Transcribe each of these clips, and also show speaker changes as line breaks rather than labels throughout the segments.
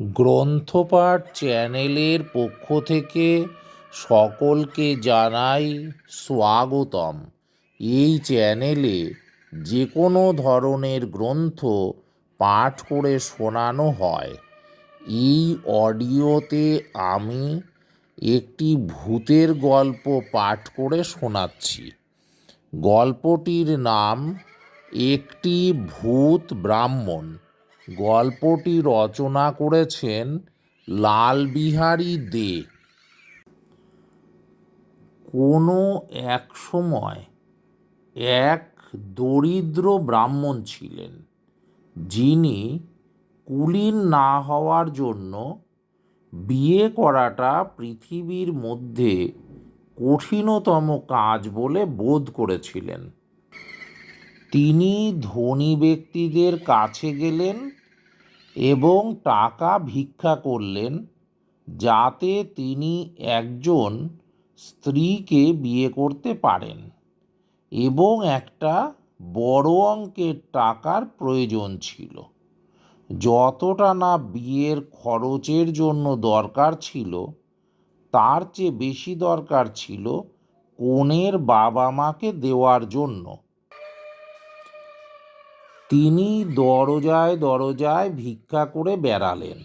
গ্রন্থপাঠ চ্যানেলের পক্ষ থেকে সকলকে জানাই স্বাগতম। এই চ্যানেলে যে কোনো ধরনের গ্রন্থ পাঠ করে শোনানো হয়। এই অডিওতে আমি একটি ভূতের গল্প পাঠ করে শোনাচ্ছি। গল্পটির নাম, একটি ভূত ব্রাহ্মণ। গল্পটি রচনা করেছেন লালবিহারী দে। কোনো এক সময় এক দরিদ্র ব্রাহ্মণ ছিলেন, যিনি কুলীন না হওয়ার জন্য বিয়ে করাটা পৃথিবীর মধ্যে কঠিনতম কাজ বলে বোধ করেছিলেন। তিনি ধনী ব্যক্তিদের কাছে গেলেন এবং টাকা ভিক্ষা করলেন যাতে তিনি একজন স্ত্রীকে বিয়ে করতে পারেন এবং একটা বড় অঙ্কের টাকার প্রয়োজন ছিল। যতটা না বিয়ের খরচের জন্য দরকার ছিল, তার চেয়ে বেশি দরকার ছিল কনের বাবা মাকে দেওয়ার জন্য। তিনি দরজায় দরজায় ভিক্ষা করে বেড়ালেন।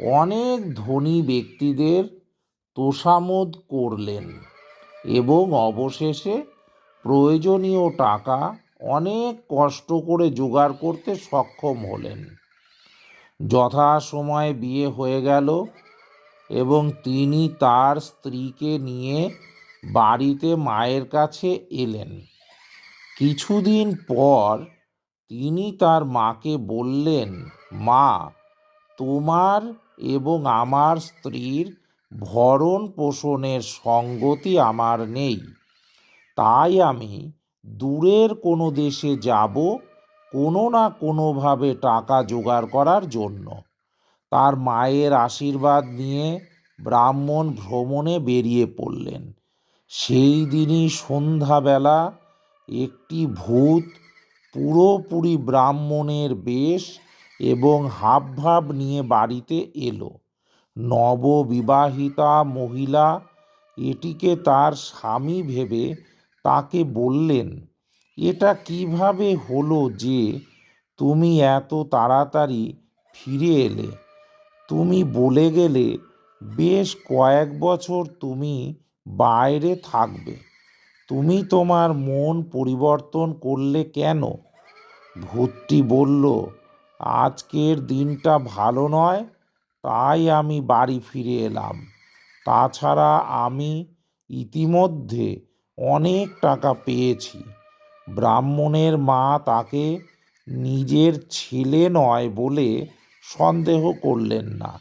অনেক ধনী ব্যক্তিদের তোষামোদ করলেন এবং অবশেষে প্রয়োজনীয় টাকা অনেক কষ্ট করে জোগাড় করতে সক্ষম হলেন। যথাসময়ে বিয়ে হয়ে গেল এবং তিনি তার স্ত্রীকে নিয়ে বাড়িতে মায়ের কাছে এলেন। কিছুদিন পর তিনি তার মাকে বললেন, মা, তোমার এবং আমার স্ত্রীর ভরণ পোষণের সঙ্গতি আমার নেই। তাই আমি দূরের কোনো দেশে যাব কোনো না কোনোভাবে টাকা জোগাড় করার জন্য। তার মায়ের আশীর্বাদ নিয়ে ব্রাহ্মণ ভ্রমণে বেরিয়ে পড়লেন। সেই দিনই সন্ধ্যাবেলা একটি ভূত পুরোপুরি ব্রাহ্মণের বেশ এবং হাবভাব নিয়ে বাড়িতে এলো। নববিবাহিতা মহিলা এটিকে তার স্বামী ভেবে তাকে বললেন, এটা কীভাবে হলো যে তুমি এত তাড়াতাড়ি ফিরে এলে? তুমি বলে গেলে বেশ কয়েক বছর তুমি বাইরে থাকবে। তুমি তোমার মন পরিবর্তন করলে কেন? ভূতটি বলল, আজকের দিনটা ভালো নয়, তাই আমি বাড়ি ফিরে এলাম। তাছাড়া আমি ইতিমধ্যে অনেক টাকা পেয়েছি। ব্রাহ্মণের মা তাকে নিজের ছেলে নয় বলে সন্দেহ করলেন না।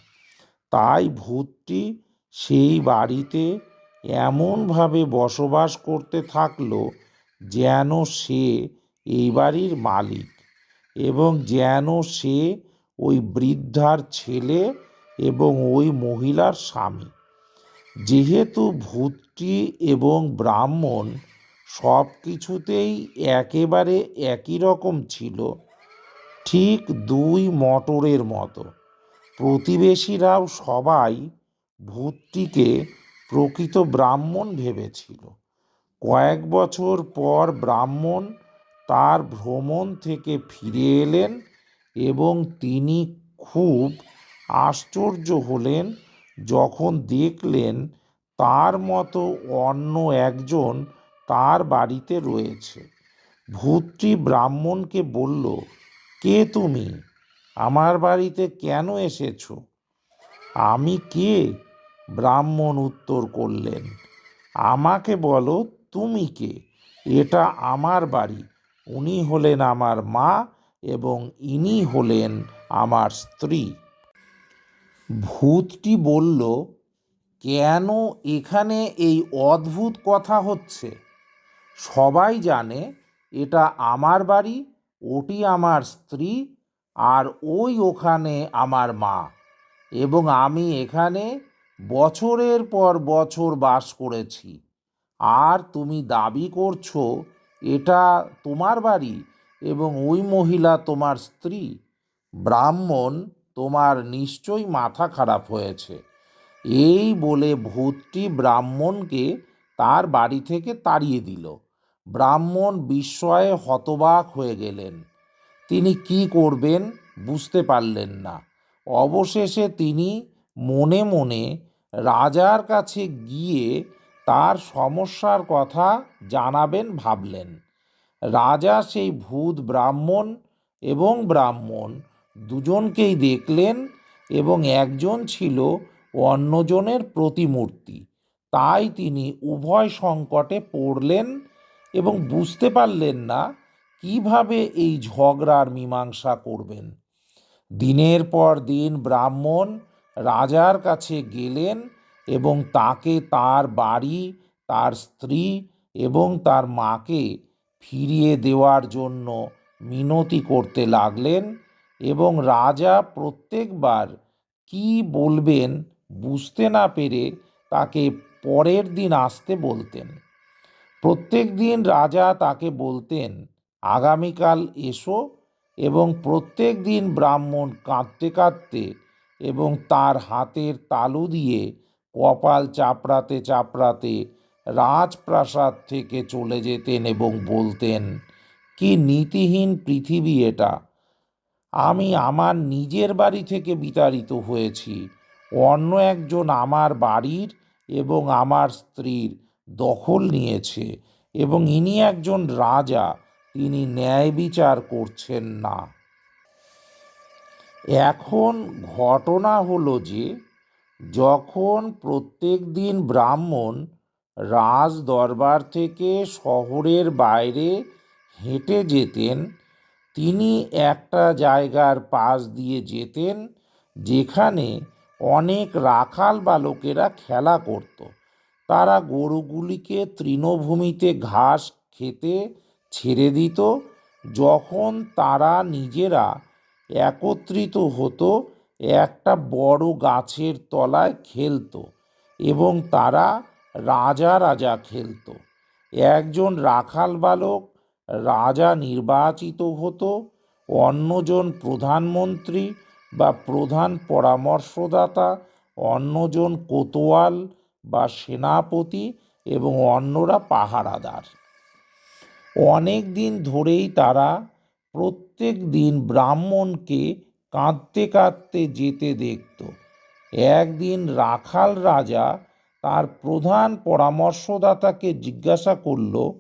তাই ভূতটি সেই বাড়িতে এমনভাবে বসবাস করতে থাকল যেন সে এই বাড়ির মালিক এবং যেন সে ওই বৃদ্ধার ছেলে এবং ওই মহিলার স্বামী। যেহেতু ভূতটি এবং ব্রাহ্মণ সব কিছুতেই একেবারে একই রকম ছিল, ঠিক দুই মটরের মতো, প্রতিবেশীরাও সবাই ভূতটিকে প্রকৃত ব্রাহ্মণ ভেবেছিল। কয়েক বছর পর ব্রাহ্মণ তার ভ্রমণ থেকে ফিরে এলেন এবং তিনি খুব আশ্চর্য হলেন যখন দেখলেন তার মতো অন্য একজন তার বাড়িতে রয়েছে। ভূতটি ব্রাহ্মণকে বলল, কে তুমি? আমার বাড়িতে কেন এসেছ? আমি কে? ব্রাহ্মণ উত্তর করলেন, আমাকে বলো তুমি কে? এটা আমার বাড়ি। উনি হলেন আমার মা এবং ইনি হলেন আমার স্ত্রী। ভূতটি বলল, কেন এখানে এই অদ্ভুত কথা হচ্ছে? সবাই জানে এটা আমার বাড়ি, ওটি আমার স্ত্রী, আর ওই ওখানে আমার মা। এবং আমি এখানে বছরের পর বছর বাস করেছি। আর তুমি দাবি করছ, এটা তোমার বাড়ি এবং ওই মহিলা তোমার স্ত্রী। ব্রাহ্মণ তোমার নিশ্চয়ই মাথা খারাপ হয়েছে। এই বলে ভূতটি ব্রাহ্মণকে তার বাড়ি থেকে তাড়িয়ে দিল। ব্রাহ্মণ বিস্ময়ে হতবাক হয়ে গেলেন। তিনি কি করবেন বুঝতে পারলেন না। অবশেষে তিনি মনে মনে রাজার কাছে গিয়ে তার সমস্যার কথা জানাবেন ভাবলেন। রাজা সেই ভূত ব্রাহ্মণ এবং ব্রাহ্মণ দুজনকেই দেখলেন এবং একজন ছিল অন্যজনের প্রতিমূর্তি। তাই তিনি উভয় সংকটে পড়লেন এবং বুঝতে পারলেন না কীভাবে এই ঝগড়ার মীমাংসা করবেন। দিনের পর দিন ব্রাহ্মণ রাজার কাছে গেলেন এবং তাকে তার বাড়ি, তার স্ত্রী এবং তার মাকে ফিরিয়ে দেওয়ার জন্য মিনতি করতে লাগলেন এবং রাজা প্রত্যেকবার কি বলবেন বুঝতে না পেরে তাকে পরের দিন আসতে বলতেন। প্রত্যেক দিন রাজা তাকে বলতেন, আগামীকাল এসো এবং প্রত্যেক দিন ব্রাহ্মণ কাঁদতে কাঁদতে এবং তার হাতের তালু দিয়ে কপাল চাপড়াতে চাপড়াতে রাজপ্রাসাদ থেকে চলে যেতেন এবং বলতেন, কি নীতিহীন পৃথিবী এটা। আমি আমার নিজের বাড়ি থেকে বিতাড়িত হয়েছি। অন্য একজন আমার বাড়ির এবং আমার স্ত্রীর দখল নিয়েছে এবং ইনি একজন রাজা। তিনি ন্যায় বিচার করছেন না। এখন ঘটনা হলো যে, যখন প্রত্যেক দিন ব্রাহ্মণ রাজ দরবার থেকে শহরের বাইরে হেঁটে যেতেন, তিনি একটা জায়গার পাশ দিয়ে যেতেন যেখানে অনেক রাখাল বালকেরা খেলা করত। তারা গরুগুলিকে তৃণভূমিতে ঘাস খেতে ছেড়ে দিত। যখন তারা নিজেরা একত্রিত হতো, একটা বড় গাছের তলায় খেলতো এবং তারা রাজা রাজা খেলতো। একজন রাখাল বালক রাজা নির্বাচিত হতো, অন্যজন প্রধানমন্ত্রী বা প্রধান পরামর্শদাতা, অন্যজন কোতোয়াল বা সেনাপতি এবং অন্যরা পাহারাদার। অনেক দিন ধরেই তারা প্রত্যেক দিন ব্রাহ্মণকে কাঁদতে কাঁদতে যেতে দেখত। একদিন রাখাল রাজা তার প্রধান পরামর্শদাতাকে জিজ্ঞাসা করল,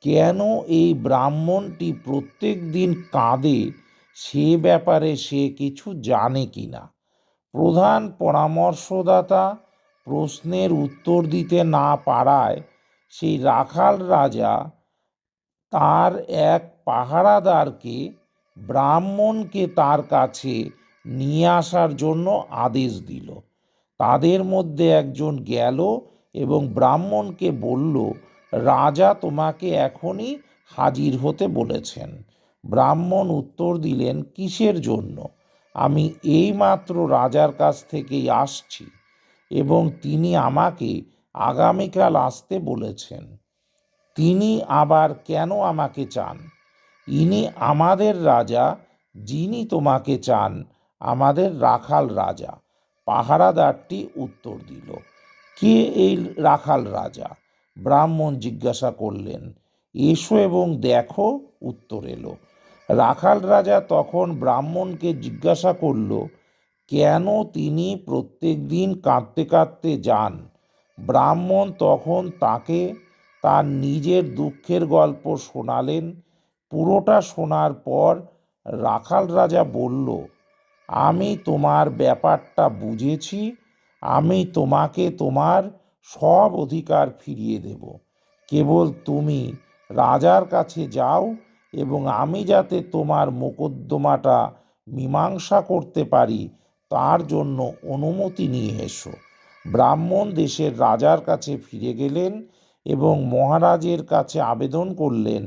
কেন এই ব্রাহ্মণটি প্রত্যেক দিন কাঁদে? সে ব্যাপারে সে কিছু জানে কি না? প্রধান পরামর্শদাতা প্রশ্নের উত্তর দিতে না পারায় সেই রাখাল রাজা তার এক পাহারাদারকে ব্রাহ্মণকে তার কাছে নিয়ে আসার জন্য আদেশ দিল। তাদের মধ্যে একজন গেল এবং ব্রাহ্মণকে বলল, রাজা তোমাকে এখনই হাজির হতে বলেছেন। ব্রাহ্মণ উত্তর দিলেন, কিসের জন্য? আমি এইমাত্র রাজার কাছ থেকেই আসছি এবং তিনি আমাকে আগামীকাল আসতে বলেছেন। তিনি আবার কেন আমাকে চান? ইনি আমাদের রাজা, যিনি তোমাকে চান, আমাদের রাখাল রাজা। পাহারাদারটি উত্তর দিল, কে এই রাখাল রাজা? ব্রাহ্মণ জিজ্ঞাসা করলেন, এসো এবং দেখো। উত্তর এলো, রাখাল রাজা তখন ব্রাহ্মণকে জিজ্ঞাসা করল, কেন তিনি প্রত্যেক দিন কাঁদতে কাঁদতে যান? ব্রাহ্মণ তখন তাকে তার নিজের দুঃখের গল্প শোনালেন পুরোটা শোনার পর রাখাল রাজা বলল, আমি তোমার ব্যাপারটা বুঝেছি, আমি তোমাকে তোমার সব অধিকার ফিরিয়ে দেব। কেবল তুমি রাজার কাছে যাও এবং আমি যাতে তোমার মোকদ্দমাটা মীমাংসা করতে পারি, তার জন্য অনুমতি নিয়ে এসো। ব্রাহ্মণ দেশের রাজার কাছে ফিরে গেলেন এবং মহারাজের কাছে আবেদন করলেন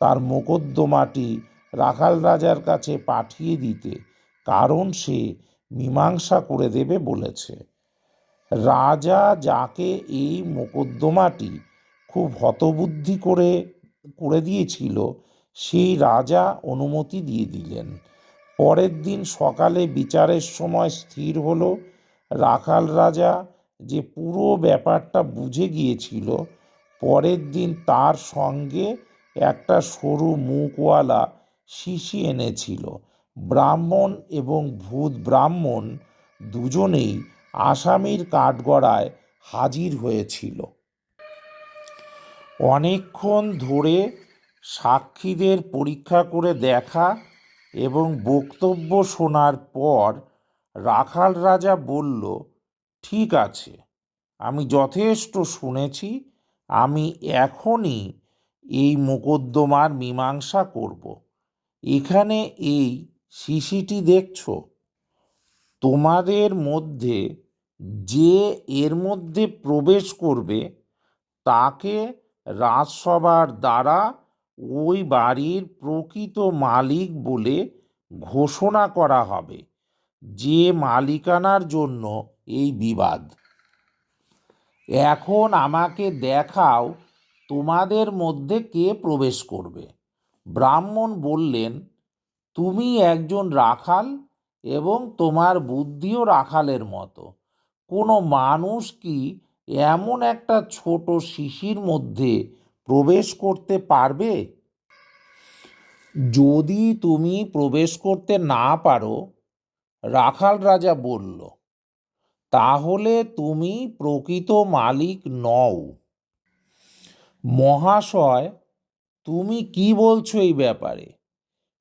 তার মোকদ্দমাটি রাখাল রাজার কাছে পাঠিয়ে দিতে, কারণ সে মীমাংসা করে দেবে বলেছে। রাজা যাকে এই মোকদ্দমাটি খুব হতবুদ্ধি করে করে দিয়েছিল, সেই রাজা অনুমতি দিয়ে দিলেন। পরের দিন সকালে বিচারের সময় স্থির হলো। রাখাল রাজা যে পুরো ব্যাপারটা বুঝে গিয়েছিল, পরের দিন তার সঙ্গে একটা সরু মুখওয়ালা শিশি এনেছিল। ব্রাহ্মণ এবং ভূত ব্রাহ্মণ দুজনেই আসামির কাঠগড়ায় হাজির হয়েছিল। অনেকক্ষণ ধরে সাক্ষীদের পরীক্ষা করে দেখা এবং বক্তব্য শোনার পর রাখাল রাজা বলল, ঠিক আছে, আমি যথেষ্ট শুনেছি, আমি এখনই এই মোকদ্দমার মীমাংসা করব। এখানে এই শিশিটি দেখছ? তোমাদের মধ্যে যে এর মধ্যে প্রবেশ করবে, তাকে রাজসভার দ্বারা ওই বাড়ির প্রকৃত মালিক বলে ঘোষণা করা হবে, যে মালিকানার জন্য এই বিবাদ। এখন আমাকে দেখাও তোমাদের মধ্যে কে প্রবেশ করবে? ব্রাহ্মণ বললেন, তুমি একজন রাখাল এবং তোমার বুদ্ধিও রাখালের মতো। কোনো মানুষ কি এমন একটা ছোট শিশির মধ্যে প্রবেশ করতে পারবে? যদি তুমি প্রবেশ করতে না পারো, রাখাল রাজা বলল, তাহলে তুমি প্রকৃত মালিক নও। মহাশয়, তুমি কি বলছো এই ব্যাপারে?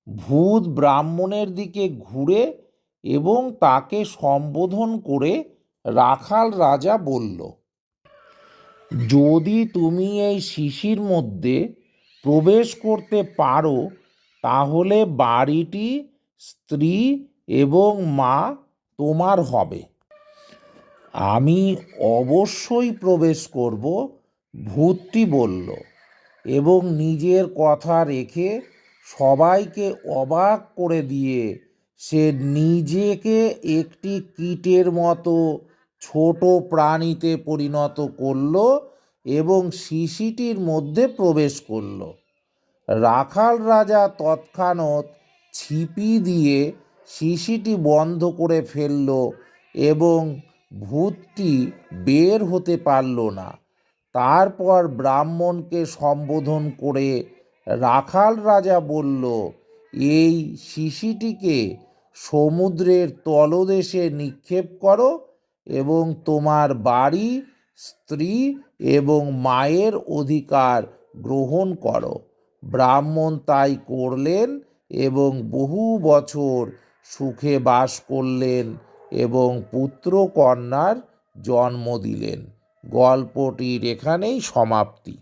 ভূত ব্রাহ্মণের দিকে ঘুরে এবং তাকে সম্বোধন করে রাখাল রাজা বলল, যদি তুমি এই শিশির মধ্যে প্রবেশ করতে পারো, তাহলে বাড়িটি স্ত্রী এবং মা তোমার হবে। আমি অবশ্যই প্রবেশ করব ভূতটি বলল এবং নিজের কথা রেখে সবাইকে অবাক করে দিয়ে সে নিজেকে একটি কীটের মতো ছোট প্রাণীতে পরিণত করল এবং শিশিটির মধ্যে প্রবেশ করল। রাখাল রাজা তৎক্ষণাৎ ছিপি দিয়ে শিশিটি বন্ধ করে ফেলল এবং ভূতটি বের হতে পারল না। তারপর ব্রাহ্মণকে সম্বোধন করে রাখাল রাজা বলল, এই শিশিটিকে সমুদ্রের তলদেশে নিক্ষেপ করো এবং তোমার বাড়ি, স্ত্রী এবং মায়ের অধিকার গ্রহণ করো। ব্রাহ্মণ তাই করলেন এবং বহু বছর সুখে বাস করলেন এবং পুত্র কন্যার জন্ম দিলেন। গল্পটির এখানেই সমাপ্তি।